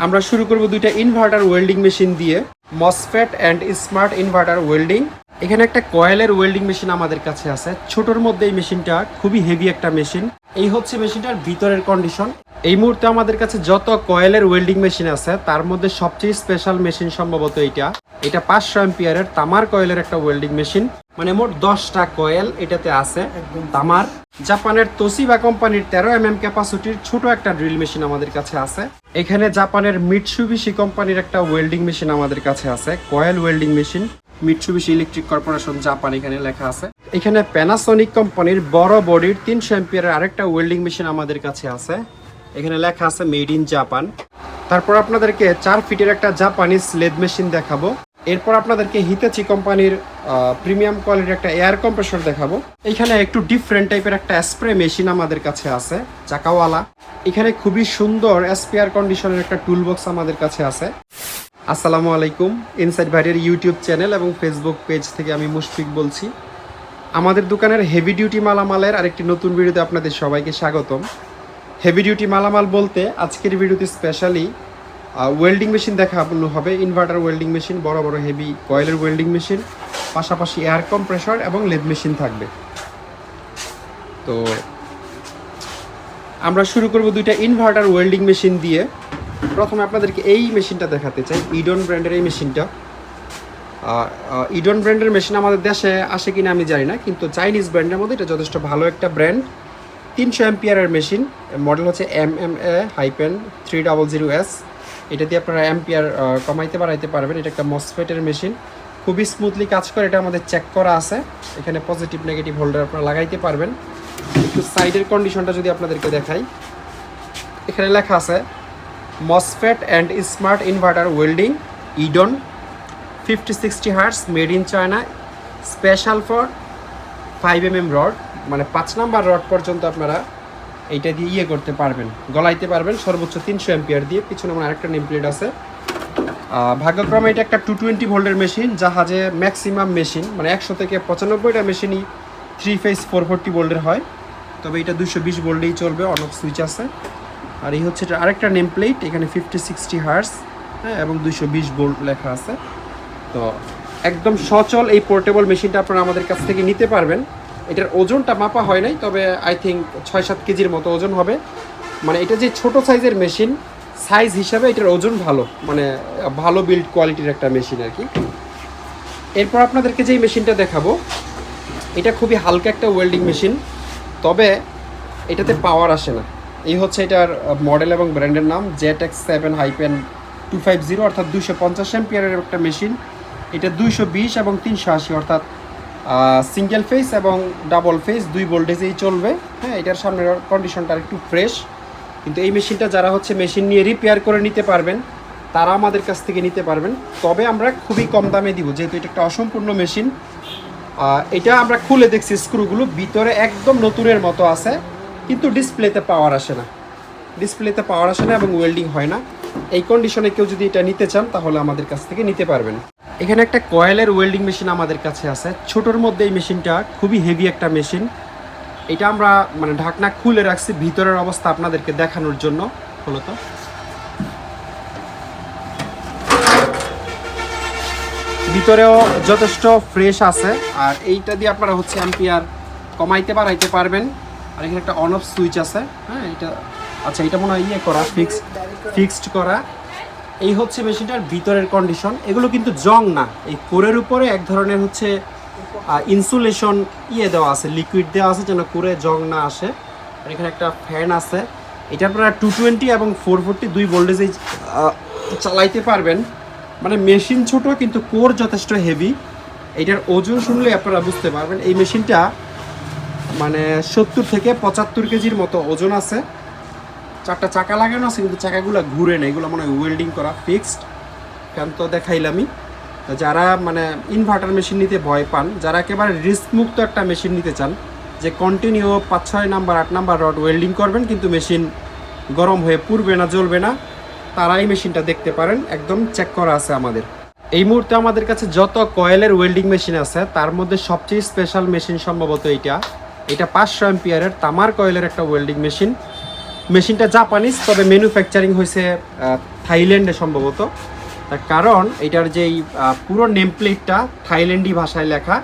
আমরা শুরু করব দুইটা ইনভার্টার ওয়েল্ডিং মেশিন দিয়ে MOSFET and smart inverter welding এখানে একটা কয়েলের ওয়েল্ডিং মেশিন আমাদের কাছে আছে। ছোটোর মধ্যে এই মেশিনটা খুবই হেভি একটা মেশিন। এই হচ্ছে মেশিনটার ভিতরের কন্ডিশন এই মুহূর্তে আমাদের কাছে যত কয়েলের ওয়েল্ডিং মেশিন আছে তার মধ্যে সবচেয়ে স্পেশাল মেশিন সম্ভবত এইটা। এটা পাঁচশো এম্পিয়ারের তামার কয়েলের একটা ওয়েল্ডিং মেশিন মানে মোট দশটা কয়েল এটাতে আছে তামার। জাপানের তোসিবা কোম্পানির তেরো এম এম ক্যাপাসিটির ছোট একটা ড্রিল মেশিন আমাদের কাছে আছে। এখানে জাপানের মিটসুবিশি কোম্পানির একটা ওয়েল্ডিং মেশিন আমাদের কাছে আছে coil welding machine Mitsubishi Electric Corporation Japan এখানে লেখা আছে। এখানে প্যানাসনিক কোম্পানির বড় বডির তিনশো এম্পিয়ারের আরেকটা ওয়েল্ডিং মেশিন আমাদের কাছে আছে। এখানে লেখা আছে মেড ইন জাপান তারপর আপনাদেরকে চার ফিটের একটা জাপানিজ লেদ মেশিন দেখাবো। এরপর আপনাদেরকে হিতাচি কোম্পানির প্রিমিয়াম কোয়ালিটির একটা এয়ার কম্প্রেসর দেখাবো। এখানে একটু ডিফারেন্ট টাইপের একটা স্প্রে মেশিন আমাদের কাছে আছে, চাকাওয়ালা। এখানে খুবই সুন্দর এসপিআর কন্ডিশনের একটা টুল বক্স আমাদের কাছে আছে। আসসালামু আলাইকুম ইনসাইড ভাইয়ের ইউটিউব চ্যানেল এবং ফেসবুক পেজ থেকে আমি মুশফিক বলছি। আমাদের দোকানের হেভি ডিউটি মালামালের আরেকটি নতুন ভিডিওতে আপনাদের সবাইকে স্বাগতম। হেভি ডিউটি মালামাল বলতে আজকের ভিডিওতে স্পেশালি ওয়েল্ডিং মেশিন দেখানো হবে ইনভার্টার ওয়েল্ডিং মেশিন বড় বড় হেভি কয়েলের ওয়েল্ডিং মেশিন পাশাপাশি এয়ার কম্প্রেসর এবং লেদ মেশিন থাকবে। তো আমরা শুরু করব দুইটা ইনভার্টার ওয়েল্ডিং মেশিন দিয়ে। প্রথমে আপনাদেরকে এই মেশিনটা দেখাতে চাই ইডন ব্র্যান্ডের এই মেশিনটা। ইডন ব্র্যান্ডের মেশিন আমাদের দেশে আসে কিনা আমি জানি না, কিন্তু চাইনিজ ব্র্যান্ডের মধ্যে এটা যথেষ্ট ভালো একটা ব্র্যান্ড তিনশো এম্পিয়ারের মেশিন মডেল হচ্ছে M M A hyphen three double zero S এটা দিয়ে আপনারা অ্যাম্পিয়ার কমাইতে বাড়াইতে পারবেন, এটা একটা মসফেটের মেশিন। খুবই স্মুথলি কাজ করে, এটা আমাদের চেক করা আছে। এখানে পজিটিভ নেগেটিভ হোল্ডার আপনারা লাগাইতে পারবেন। একটু সাইডের কন্ডিশনটা যদি আপনাদেরকে দেখাই। এখানে লেখা আছে MOSFET and smart inverter welding ইডন fifty sixty hertz made in China special for five M M rod মানে পাঁচ নাম্বার রড পর্যন্ত আপনারা এইটা দিয়ে ইয়ে করতে পারবেন, গলাইতে পারবেন সর্বোচ্চ তিনশো এম্পিয়ার দিয়ে। পিছনে আমার আরেকটা নেম প্লেট আছে ভাগ্যক্রমে এটা একটা টু টোয়েন্টি ভোল্টের মেশিন জাহাজে ম্যাক্সিমাম মেশিন মানে একশো থেকে পঁচানব্বইটা মেশিনই থ্রি ফেস ফোর ফোরটি ভোল্টের হয়। তবে এটা দুশো বিশ ভোল্টেই চলবে অনেক সুইচ আছে। আর এই হচ্ছে আরেকটা নেম প্লেট এখানে ফিফটি সিক্সটি হার্স হ্যাঁ এবং দুইশো বিশ ভোল্ট লেখা আছে। তো একদম সচল এই পোর্টেবল মেশিনটা আপনারা আমাদের কাছ থেকে নিতে পারবেন। এটার ওজনটা মাপা হয় নাই, তবে আই থিঙ্ক ছয় সাত কেজির মতো ওজন হবে। মানে এটা যে ছোট সাইজের মেশিন সাইজ হিসাবে এটার ওজন ভালো মানে ভালো বিল্ড কোয়ালিটির একটা মেশিন আর কি। এরপর আপনাদেরকে যেই মেশিনটা দেখাবো, এটা খুবই হালকা একটা ওয়েল্ডিং মেশিন তবে এটাতে পাওয়ার আসে না। এই হচ্ছে এটার মডেল এবং ব্র্যান্ডের নাম Z X seven hyphen two five zero অর্থাৎ দুশো পঞ্চাশ এম্পিয়ারের একটা মেশিন এটা দুইশো বিশ এবং তিনশো আশি, অর্থাৎ সিঙ্গেল ফেস এবং ডাবল ফেস দুই ভোল্টেজেই চলবে। হ্যাঁ এটার সামনের কন্ডিশনটা একটু ফ্রেশ কিন্তু এই মেশিনটা যারা হচ্ছে মেশিন নিয়ে রিপেয়ার করে নিতে পারবেন, তারা আমাদের কাছ থেকে নিতে পারবেন। তবে আমরা খুবই কম দামে দিব, যেহেতু এটা একটা অসম্পূর্ণ মেশিন এটা আমরা খুলে দেখছি স্ক্রুগুলো ভিতরে একদম নতুনের মতো আছে। কিন্তু ডিসপ্লেতে পাওয়ার আসে না। ডিসপ্লেতে পাওয়ার আসে না এবং ওয়েল্ডিং হয় না। এই কন্ডিশনে কেউ যদি এটা নিতে চান, তাহলে আমাদের কাছ থেকে নিতে পারবেন। এখানে একটা কয়েলের ওয়েল্ডিং মেশিন আমাদের কাছে আছে। ছোটোর মধ্যে এই মেশিনটা খুবই হেভি একটা মেশিন এটা আমরা মানে ঢাকনা খুলে রাখছি ভিতরের অবস্থা আপনাদেরকে দেখানোর জন্য, মূলত। ভিতরেও যথেষ্ট ফ্রেশ আছে। আর এইটা দিয়ে আপনারা হচ্ছে অ্যাম্পিয়ার কমাইতে বাড়াইতে পারবেন। আর এখানে একটা অন অফ সুইচ আছে। হ্যাঁ এটা আচ্ছা এটা মনে হয় ইয়ে করা ফিক্স ফিক্সড করা। এই হচ্ছে মেশিনটার ভিতরের কন্ডিশন এগুলো কিন্তু জং না। এই কোরের উপরে এক ধরনের হচ্ছে ইনসুলেশন ইয়ে দেওয়া আছে লিকুইড দেওয়া আছে যেন কোরে জং না আসে। আর এখানে একটা ফ্যান আছে। এটা আপনারা টু টোয়েন্টি এবং ফোর ফোরটি দুই ভোল্টেজে চালাইতে পারবেন। মানে মেশিন ছোট, কিন্তু কোর যথেষ্ট হেভি এটার ওজন শুনলে আপনারা বুঝতে পারবেন। এই মেশিনটা মানে সত্তর থেকে পঁচাত্তর কেজির মতো ওজন আছে। চারটা চাকা লাগানো আছে, কিন্তু চাকাগুলো ঘুরে না এগুলো মনে ওয়েল্ডিং করা ফিক্সড কারণ তো দেখাইলামই। যারা মানে ইনভার্টার মেশিন নিতে ভয় পান, যারা একেবারে রিস্ক মুক্ত একটা মেশিন নিতে চান, যে কন্টিনিউ পাঁচ, ছয় নাম্বার, আট নাম্বার রড ওয়েল্ডিং করবেন, কিন্তু মেশিন গরম হয়ে পুড়বে না, জ্বলবে না, তারাই মেশিনটা দেখতে পারেন। একদম চেক করা আছে আমাদের। এই মুহূর্তে আমাদের কাছে যত কয়েলের ওয়েল্ডিং মেশিন আছে, তার মধ্যে সবচেয়ে স্পেশাল মেশিন সম্ভবত এইটা। এটা পাঁচশো এম্পিয়ারের তামার কয়েলের একটা ওয়েল্ডিং মেশিন মেশিনটা জাপানিজ, তবে ম্যানুফ্যাকচারিং হয়েছে থাইল্যান্ডে সম্ভবত। তার কারণ, এটার যেই পুরো নেম প্লেটটা থাইল্যান্ডি ভাষায় লেখা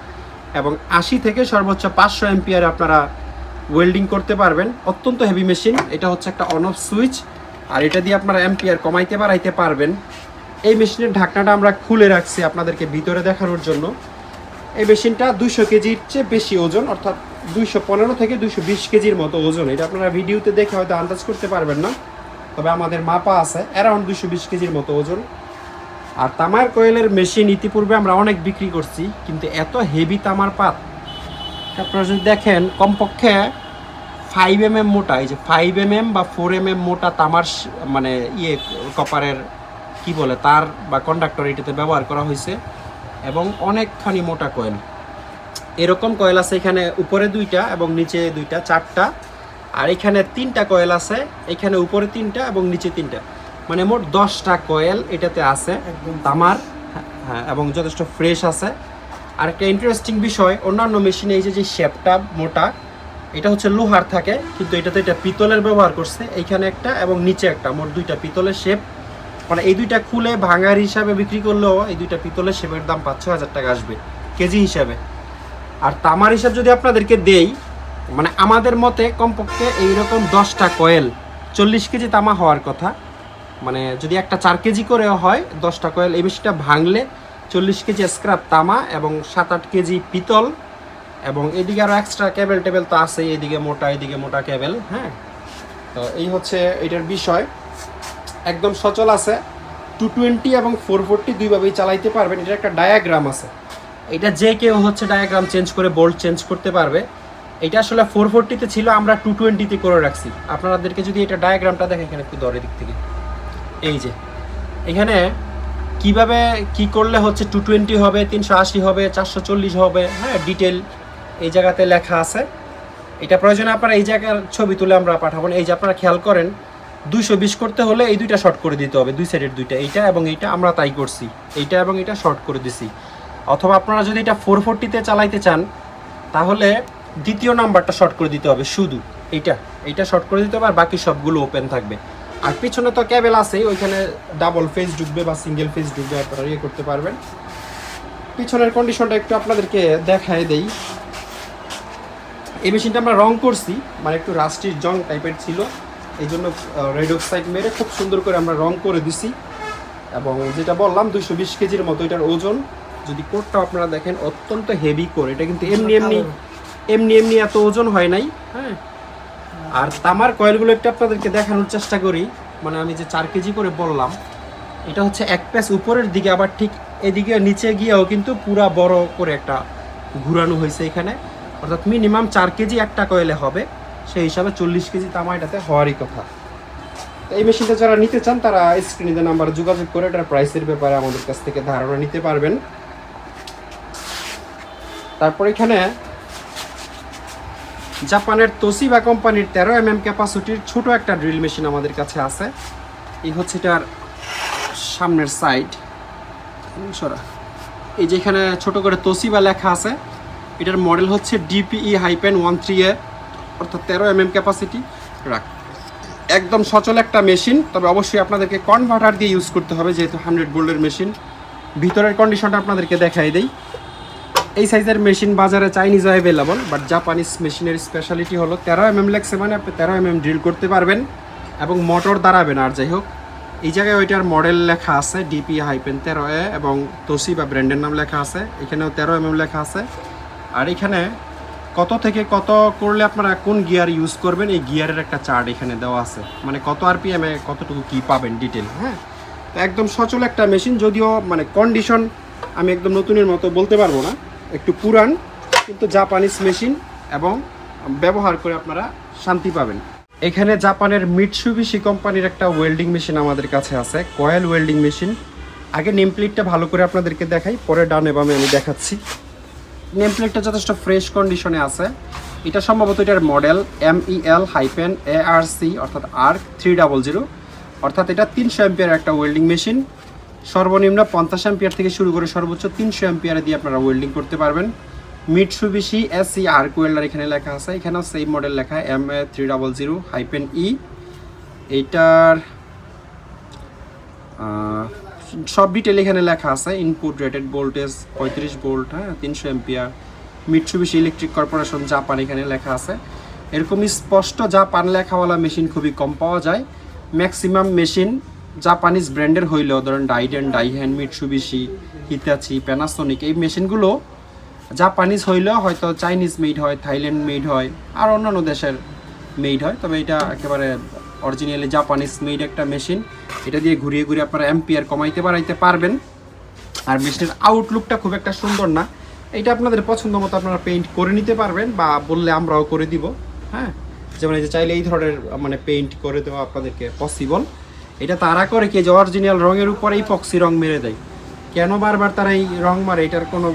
এবং আশি থেকে সর্বোচ্চ পাঁচশো এমপিআর আপনারা ওয়েল্ডিং করতে পারবেন। অত্যন্ত হেভি মেশিন এটা হচ্ছে একটা অন অফ সুইচ আর এটা দিয়ে আপনারা এমপিআর কমাইতে বাড়াইতে পারবেন। এই মেশিনের ঢাকনাটা আমরা খুলে রাখছি আপনাদেরকে ভিতরে দেখানোর জন্য। এই মেশিনটা দুইশো কেজির চেয়ে বেশি ওজন, অর্থাৎ দুইশো পনেরো থেকে দুইশো বিশ কেজির মতো ওজন। এটা আপনারা ভিডিওতে দেখে হয়তো আন্দাজ করতে পারবেন না, তবে আমাদের মাপা আছে অ্যারাউন্ড দুইশো বিশ কেজির মতো ওজন। আর তামার কোয়েলের মেশিন ইতিপূর্বে আমরা অনেক বিক্রি করছি, কিন্তু এত হেভি তামার পাত। আপনারা যদি দেখেন, কমপক্ষে ফাইভ এম এম মোটা, এই যে ফাইভ এম এম বা ফোর এম এম মোটা তামার মানে ইয়ে কপারের কি বলে, তার বা কন্ডাক্টর এটাতে ব্যবহার করা হয়েছে। এবং অনেকখানি মোটা কয়েল এরকম কয়েল আছে এখানে উপরে দুইটা এবং নিচে দুইটা চারটা। আর এখানে তিনটা কয়েল আছে এখানে উপরে তিনটা এবং নিচে তিনটা। মানে মোট দশটা কয়েল এটাতে আছে। তামার হ্যাঁ এবং যথেষ্ট ফ্রেশ আছে। আর একটা ইন্টারেস্টিং বিষয় অন্যান্য মেশিনে এই যে যে শেপটা মোটা এটা হচ্ছে লোহার থাকে কিন্তু এটাতে এটা পিতলের ব্যবহার করছে। এইখানে একটা এবং নিচে একটা মোট দুইটা পিতলের শেপ মানে এই দুইটা খুলে ভাঙার হিসাবে বিক্রি করলেও এই দুইটা পিতলের শেপের দাম পাঁচ ছ হাজার টাকা আসবে, কেজি হিসাবে। আর তামার হিসাব যদি আপনাদেরকে দেই মানে আমাদের মতে কমপক্ষে এইরকম দশটা কয়েল, চল্লিশ কেজি তামা হওয়ার কথা। মানে যদি একটা চার কেজি করে হয়, দশটা কয়েল, এই মেশিনটা ভাঙলে চল্লিশ কেজি স্ক্র্যাপ তামা এবং সাত, আট কেজি পিতল এবং এদিকে আরও এক্সট্রা কেবেল টেবেল তো আছে এদিকে মোটা এদিকে মোটা কেবেল হ্যাঁ? তো এই হচ্ছে এটার বিষয়। একদম সচল আছে। টু টোয়েন্টি এবং ফোর ফোরটি দুইভাবেই চালাইতে পারবেন। এটা একটা ডায়াগ্রাম আছে। এটা যে কেউ হচ্ছে ডায়াগ্রাম চেঞ্জ করে বোল্ট চেঞ্জ করতে পারবে। এটা আসলে ফোর ফোরটিতে ছিল, আমরা টু টোয়েন্টিতে করে রাখছি। আপনাদেরকে যদি এটা ডায়াগ্রামটা দেখে, এখানে একটু দরের দিক থেকে। এই যে, এখানে কীভাবে কি করলে হচ্ছে টু টোয়েন্টি হবে, তিনশো আশি হবে, চারশো চল্লিশ হবে হ্যাঁ ডিটেল এই জায়গাতে লেখা আছে। এটা প্রয়োজনে আপনারা এই জায়গার ছবি তুলে আমরা পাঠাবো। এই যে আপনারা খেয়াল করেন দুইশো বিশ করতে হলে এই দুইটা শর্ট করে দিতে হবে, দুই সাইডের দুইটা, এইটা এবং এইটা, আমরা তাই করছি। এইটা এবং এটা শর্ট করে দিছি। অথবা আপনারা যদি এটা ফোর ফোরটিতে চালাইতে চান, তাহলে দ্বিতীয় নাম্বারটা শর্ট করে দিতে হবে, শুধু এইটা। এইটা শর্ট করে দিতে হবে আর বাকি সবগুলো ওপেন থাকবে। আর পিছনে তো ক্যাবেল আছেই, ওইখানে ডাবল ফেজ ঢুকবে বা সিঙ্গেল ফেজ ঢুকবে, আপনারা ইয়ে করতে পারবেন। পিছনের কন্ডিশনটা একটু আপনাদেরকে দেখায় দেই। এই মেশিনটা আমরা রং করছি মানে একটু রাস্টির জং টাইপের ছিল। এই জন্য রেড অক্সাইড মেরে খুব সুন্দর করে আমরা রং করে দিছি। এবং যেটা বললাম দুইশো বিশ কেজির মতো এটার ওজন। যদি কোটটা আপনারা দেখেন অত্যন্ত হেভি কোর এটা কিন্তু এমনি এমনি এমনি এমনি এত ওজন হয় নাই। হ্যাঁ। আর তামার কয়েলগুলো একটু আপনাদেরকে দেখানোর চেষ্টা করি। মানে আমি যে চার কেজি করে বললাম এটা হচ্ছে এক প্যাচ উপরের দিকে আবার ঠিক এদিকে নিচে গিয়েও কিন্তু পুরা বড় করে একটা ঘুরানো হয়েছে এখানে। অর্থাৎ মিনিমাম চার কেজি একটা কয়েলে হবে। সেই হিসাবে চল্লিশ কেজি তামা এটাতে হওয়ারই কথা। এই মেশিনটা যারা নিতে চান, তারা স্ক্রিনে নাম্বার যোগাযোগ করে এটার প্রাইসের ব্যাপারে আমাদের কাছ থেকে ধারণা নিতে পারবেন। তারপর এখানে জাপানের তোসিবা কোম্পানির তেরো এম এম ক্যাপাসিটির ছোট একটা ড্রিল মেশিন আমাদের কাছে আছে। এই হচ্ছে এটার সামনের সাইড এই যে এখানে ছোট করে তোসিবা লেখা আছে, এটার মডেল হচ্ছে DPE hyphen one three A অর্থাৎ তেরো এম এম ক্যাপাসিটি রাখ। একদম সচল একটা মেশিন তবে অবশ্যই আপনাদেরকে কনভার্টার দিয়ে ইউজ করতে হবে, যেহেতু হান্ড্রেড বোল্ডের মেশিন ভিতরের কন্ডিশনটা আপনাদেরকে দেখাই দেই। এই সাইজের মেশিন বাজারে চাইনিজ অ্যাভেলেবল বাট জাপানিজ মেশিনের স্পেশালিটি হলো তেরো এম এম লেগসে মানে আপনি তেরো এম এম ড্রিল করতে পারবেন এবং মোটর দাঁড়াবেন আর, যাই হোক। এই জায়গায় ওইটার মডেল লেখা আছে ডিপি হাইপেন তেরো এ এবং তোসি বা ব্র্যান্ডের নাম লেখা আছে। এখানেও তেরো এম এম লেখা আছে। আর এখানে কত থেকে কত করলে আপনারা কোন গিয়ার ইউজ করবেন? এই গিয়ারের একটা চার্ট এখানে দেওয়া আছে। মানে কত আরপিএম কতটুকু কী পাবেন ডিটেল হ্যাঁ? তো একদম সচল একটা মেশিন যদিও মানে কন্ডিশন আমি একদম নতুনের মতো বলতে পারব না। একটু পুরান, কিন্তু জাপানিজ মেশিন এবং ব্যবহার করে আপনারা শান্তি পাবেন। এখানে জাপানের মিটসুবিশি কোম্পানির একটা ওয়েল্ডিং মেশিন আমাদের কাছে আছে কয়েল ওয়েল্ডিং মেশিন আগে নেম প্লেটটা ভালো করে আপনাদেরকে দেখাই, পরে ডানে বামে আমি দেখাচ্ছি। নেম প্লেটটা যথেষ্ট ফ্রেশ কন্ডিশনে আছে। এটা সম্ভবত এটার model M E L hyphen A R C অর্থাৎ আর থ্রি ডাবল জিরো অর্থাৎ এটা তিনশো এম্পিয়ার একটা ওয়েল্ডিং মেশিন সর্বনিম্ন পঞ্চাশ এম্পিয়ার থেকে শুরু করে সর্বোচ্চ তিনশো এম্পিয়ারে দিয়ে আপনারা ওয়েল্ডিং করতে পারবেন। মিটসুবিশি এস আর কোয়েল্ডার এখানে লেখা আছে। এখানেও সেই মডেল লেখা M A three double zero hyphen E এইটার সব ডিটেল এখানে লেখা আছে। ইনপুট রেটেড ভোল্টেজ পঁয়ত্রিশ ভোল্ট হ্যাঁ তিনশো ampere Mitsubishi Electric Corporation Japan এখানে লেখা আছে। এরকম স্পষ্ট জাপান লেখাওয়ালা মেশিন খুবই কম পাওয়া যায়। ম্যাক্সিমাম মেশিন জাপানিজ ব্র্যান্ডের হইলেও, ধরেন ডাইডেন ডাইহ্যান্ড মিটসুবিশি হিতাচি প্যানাসোনিক এই মেশিনগুলো জাপানিজ হইলেও হয়তো চাইনিজ মেড হয় থাইল্যান্ড মেড হয়, আর অন্যান্য দেশের মেড হয়। তবে এটা একেবারে অরিজিনালি জাপানিজ মেড একটা মেশিন এটা দিয়ে ঘুরিয়ে ঘুরিয়ে আপনারা এম্পিয়ার কমাইতে বাড়াইতে পারবেন। আর মেশিনের আউটলুকটা খুব একটা সুন্দর না। এটা আপনাদের পছন্দ মতো আপনারা পেইন্ট করে নিতে পারবেন বা বললে আমরাও করে দিব হ্যাঁ? যেমন এই যে চাইলে এই ধরনের মানে পেইন্ট করে দেওয়া আপনাদেরকে পসিবল এটা তারা করে কি যে অরিজিনাল রঙের উপরেই পক্সি রং মেরে দেয়। কেন বারবার তারা এই রং মারে, এটার কোনো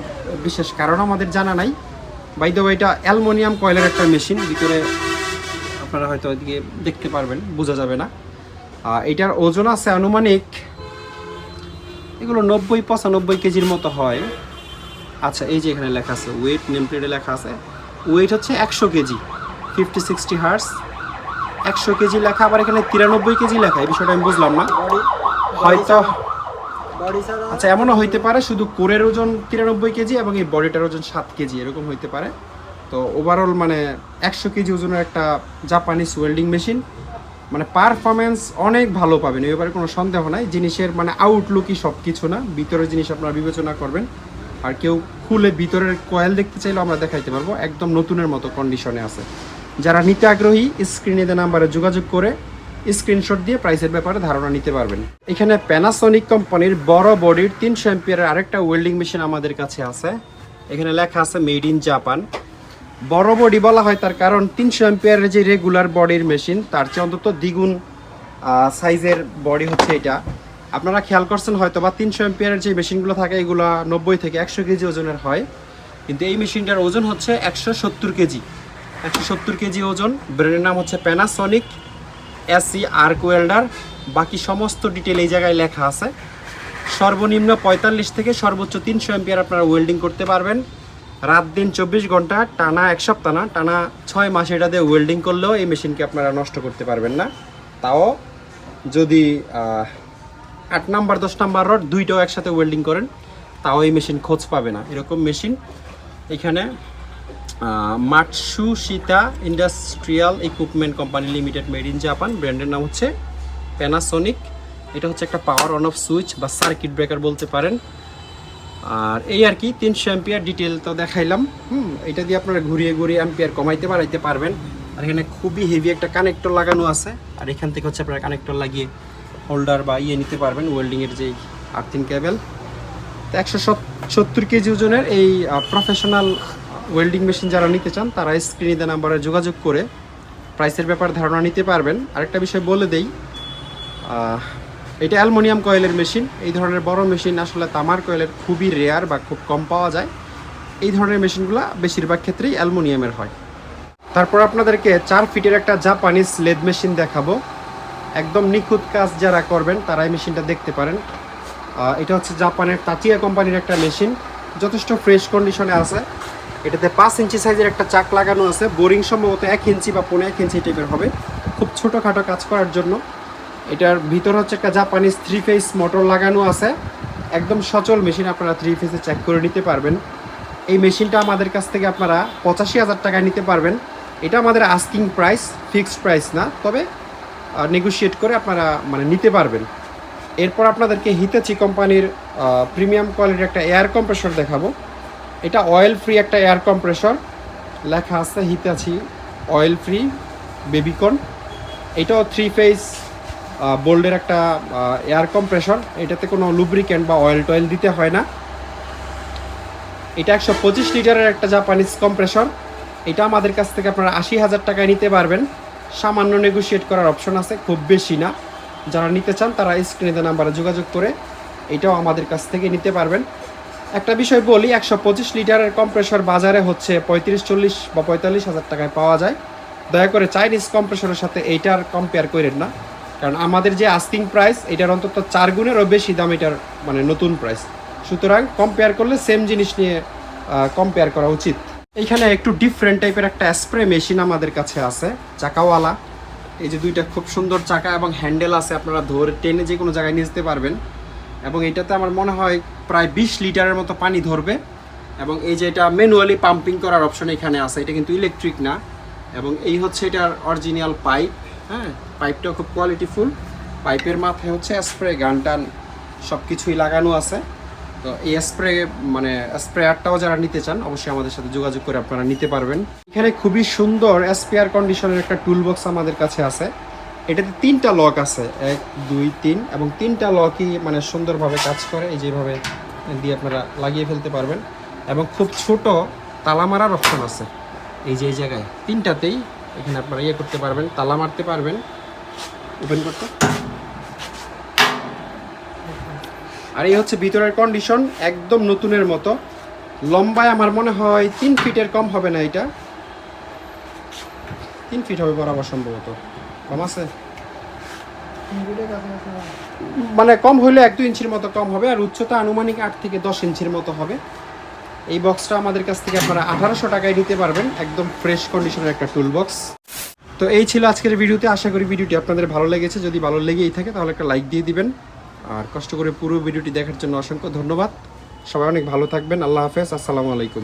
বিশেষ কারণ আমাদের জানা নাই। বাইদ এটা অ্যালমোনিয়াম কয়েলের একটা মেশিন ভিতরে আপনারা হয়তো ওইদিকে দেখতে পারবেন বোঝা যাবে না। এটার ওজন আছে আনুমানিক এগুলো নব্বই পঁচানব্বই কেজির মতো হয়। আচ্ছা এই যে এখানে লেখা আছে ওয়েট নেম প্লেটে লেখা আছে। ওয়েট হচ্ছে একশো কেজি ফিফটি সিক্সটি হার্স একশো কেজি লেখা আবার এখানে তিরানব্বই কেজি লেখা এই বিষয়টা আমি বুঝলাম না। হয়তো আচ্ছা এমনও হইতে পারে শুধু কোরের ওজন তিরানব্বই কেজি এবং এই বডিটার ওজন সাত কেজি এরকম হইতে পারে। তো ওভারঅল মানে একশো কেজি ওজনের একটা জাপানিজ ওয়েল্ডিং মেশিন মানে পারফরমেন্স অনেক ভালো পাবেন, এই ব্যাপারে কোনো সন্দেহ নাই। জিনিসের মানে আউটলুকই সব কিছু না, ভিতরের জিনিস আপনারা বিবেচনা করবেন। আর কেউ খুলে ভিতরের কয়েল দেখতে চাইলে আমরা দেখাইতে পারব, একদম নতুনের মতো কন্ডিশনে আছে। যারা নিতে আগ্রহী স্ক্রিনে দেওয়া নাম্বারে যোগাযোগ করে স্ক্রিনশট দিয়ে প্রাইসের ব্যাপারে ধারণা নিতে পারবেন। এখানে প্যানাসনিক কোম্পানির বড় বডির তিনশো এম্পিয়ারের আরেকটা ওয়েল্ডিং মেশিন আমাদের কাছে আছে। এখানে লেখা আছে মেড ইন জাপান বড় বডি বলা হয় তার কারণ তিনশো এম্পিয়ারের যে রেগুলার বডির মেশিন তার চেয়ে অন্তত দ্বিগুণ সাইজের বডি হচ্ছে এটা। আপনারা খেয়াল করছেন হয়তো বা তিনশো এম্পিয়ারের যে মেশিনগুলো থাকে, এগুলো নব্বই থেকে একশো কেজি ওজনের হয়। কিন্তু এই মেশিনটার ওজন হচ্ছে একশো সত্তর কেজি। একশো সত্তর কেজি ওজন। ব্র্যান্ডের নাম হচ্ছে প্যানাসনিক এসি আর্ক ওয়েল্ডার বাকি সমস্ত ডিটেল এই জায়গায় লেখা আছে। সর্বনিম্ন পঁয়তাল্লিশ থেকে সর্বোচ্চ তিনশো এম্পিয়ার আপনারা ওয়েল্ডিং করতে পারবেন। রাত দিন চব্বিশ ঘণ্টা, টানা এক সপ্তাহ না, টানা ছয় মাস এটা দিয়ে ওয়েল্ডিং করলেও এই মেশিনকে আপনারা নষ্ট করতে পারবেন না। তাও যদি আট নাম্বার, দশ নাম্বার রড দুইটাও একসাথে ওয়েল্ডিং করেন, তাও এই মেশিন খোঁজ পাবে না। এরকম মেশিন এখানে Matsushita industrial equipment company limited made in Japan ব্র্যান্ডের নাম হচ্ছে প্যানাসোনিক এটা হচ্ছে একটা পাওয়ার অন অফ সুইচ বা সার্কিট ব্রেকার বলতে পারেন। আর এই আর কি, তিনশো অ্যাম্পিয়ার ডিটেল তো দেখাইলাম। হুম, এটা দিয়ে আপনারা ঘুরিয়ে ঘুরিয়ে অ্যাম্পিয়ার কমাইতে বাড়াইতে পারবেন। আর এখানে খুবই হেভি একটা কানেক্টর লাগানো আছে। আর এখান থেকে হচ্ছে আপনারা কানেক্টর লাগিয়ে হোল্ডার বা ইয়ে নিতে পারবেন ওয়েল্ডিংয়ের যে আর্থিং কেবেল তো একশো সত্তর কেজি ওজনের এই প্রফেশনাল ওয়েল্ডিং মেশিন যারা নিতে চান, তারা স্ক্রিনে দেওয়া নাম্বারে যোগাযোগ করে প্রাইসের ব্যাপারে ধারণা নিতে পারবেন। আরেকটা বিষয় বলে দেই এটা অ্যালমোনিয়াম কয়েলের মেশিন। এই ধরনের বড় মেশিন আসলে তামার কয়েলের খুবই রেয়ার বা খুব কম পাওয়া যায়। এই ধরনের মেশিনগুলো বেশিরভাগ ক্ষেত্রেই অ্যালমোনিয়ামের হয়। তারপর আপনাদেরকে চার ফিটের একটা জাপানিজ লেদ মেশিন দেখাবো। একদম নিখুঁত কাজ যারা করবেন তারা এই মেশিনটা দেখতে পারেন। এটা হচ্ছে জাপানের তাচিয়া কোম্পানির একটা মেশিন। যথেষ্ট ফ্রেশ কন্ডিশনে আছে। এটাতে পাঁচ ইঞ্চি সাইজের একটা চাক লাগানো আছে। বোরিং সম্ভবত এক ইঞ্চি বা পনেরো এক ইঞ্চি টাইপের হবে। খুব ছোটোখাটো কাজ করার জন্য। এটার ভিতর হচ্ছে একটা জাপানিজ থ্রি ফেস মোটর লাগানো আছে। একদম সচল মেশিন আপনারা থ্রি ফেসে চেক করে নিতে পারবেন। এই মেশিনটা আমাদের কাছ থেকে আপনারা পঁচাশি হাজার টাকায় নিতে পারবেন। এটা আমাদের আস্কিং প্রাইস ফিক্সড প্রাইস না, তবে নেগোশিয়েট করে আপনারা মানে নিতে পারবেন। এরপর আপনাদেরকে হিতাচি কোম্পানির প্রিমিয়াম কোয়ালিটির একটা এয়ার কম্প্রেসর দেখাবো। এটা অয়েল ফ্রি একটা এয়ার কম্প্রেসর লেখা আছে হিতাচি অয়েল ফ্রি বেবিকন এটাও থ্রি ফেস বোল্ডের একটা এয়ার কম্প্রেশন এটাতে কোনো লুব্রিকেন্ট বা অয়েল টয়েল দিতে হয় না। এটা একশো পঁচিশ লিটারের একটা জাপানিজ কম্প্রেসর এটা আমাদের কাছ থেকে আপনারা আশি হাজার টাকায় নিতে পারবেন। সামান্য নেগোশিয়েট করার অপশন আছে, খুব বেশি না। যারা নিতে চান, তারা স্ক্রিনে নাম্বারে যোগাযোগ করে এটাও আমাদের কাছ থেকে নিতে পারবেন। একটা বিষয় বলি, একশো পঁচিশ লিটারের কম্প্রেসর বাজারে হচ্ছে পঁয়ত্রিশ, চল্লিশ বা পঁয়তাল্লিশ হাজার টাকায় পাওয়া যায়। দয়া করে চাইনিজ কম্প্রেসরের সাথে এইটার কম্পেয়ার করেন না। কারণ আমাদের যে আস্কিং প্রাইস এটার অন্তত চার গুণেরও বেশি দাম এটার মানে নতুন প্রাইস সুতরাং কম্পেয়ার করলে সেম জিনিস নিয়ে কম্পেয়ার করা উচিত। এইখানে একটু ডিফারেন্ট টাইপের একটা স্প্রে মেশিন আমাদের কাছে আছে, চাকাওয়ালা। এই যে দুইটা খুব সুন্দর চাকা এবং হ্যান্ডেল আছে, আপনারা ধরে টেনে যে কোনো জায়গায় নিয়ে যেতে পারবেন। এবং এটাতে আমার মনে হয় প্রায় বিশ লিটারের মতো পানি ধরবে। এবং এই যে এটা ম্যানুয়ালি পাম্পিং করার অপশন এখানে আছে, এটা কিন্তু ইলেকট্রিক না। এবং এই হচ্ছে এটার অরিজিনাল পাইপ হ্যাঁ পাইপটাও খুব কোয়ালিটিফুল পাইপের মাথায় হচ্ছে স্প্রে গান টান সব কিছুই লাগানো আছে। তো এই স্প্রে মানে স্প্রেয়ারটাও যারা নিতে চান, অবশ্যই আমাদের সাথে যোগাযোগ করে আপনারা নিতে পারবেন। এখানে খুবই সুন্দর স্পেয়ার কন্ডিশনের একটা টুল বক্স আমাদের কাছে আছে। এটাতে তিনটা লক আছে, এক, দুই, তিন, এবং তিনটা লকই মানে সুন্দরভাবে কাজ করে, এই যেভাবে দিয়ে আপনারা লাগিয়ে ফেলতে পারবেন। এবং খুব ছোট তালা মারার আছে। এই যে, এই জায়গায় তিনটাতেই এখানে আপনারা ইয়ে করতে পারবেন, তালা মারতে পারবেন। ওপেন করতে। আর এই হচ্ছে ভিতরের কন্ডিশন একদম নতুনের মতো। লম্বায় আমার মনে হয় তিন ফিটের কম হবে না এটা। তিন ফিট হবে বরাবর সম্ভবত। কম আছে? মানে কম হইলে এক দু ইঞ্চির মতো কম হবে, আর উচ্চতা আনুমানিক আট থেকে দশ ইঞ্চির মতো হবে। এই বক্সটা আমাদের কাছ থেকে আপনারা আঠারোশো টাকায় নিতে পারবেন। একদম ফ্রেশ কন্ডিশনের একটা টুল বক্স তো এই ছিল আজকের ভিডিওতে। আশা করি ভিডিওটি আপনাদের ভালো লেগেছে। যদি ভালো লেগেই থাকে তাহলে একটা লাইক দিয়ে দিবেন। আর কষ্ট করে পুরো ভিডিওটি দেখার জন্য অসংখ্য ধন্যবাদ। সবাই অনেক ভালো থাকবেন। আল্লাহ হাফেজ। আসসালামু আলাইকুম।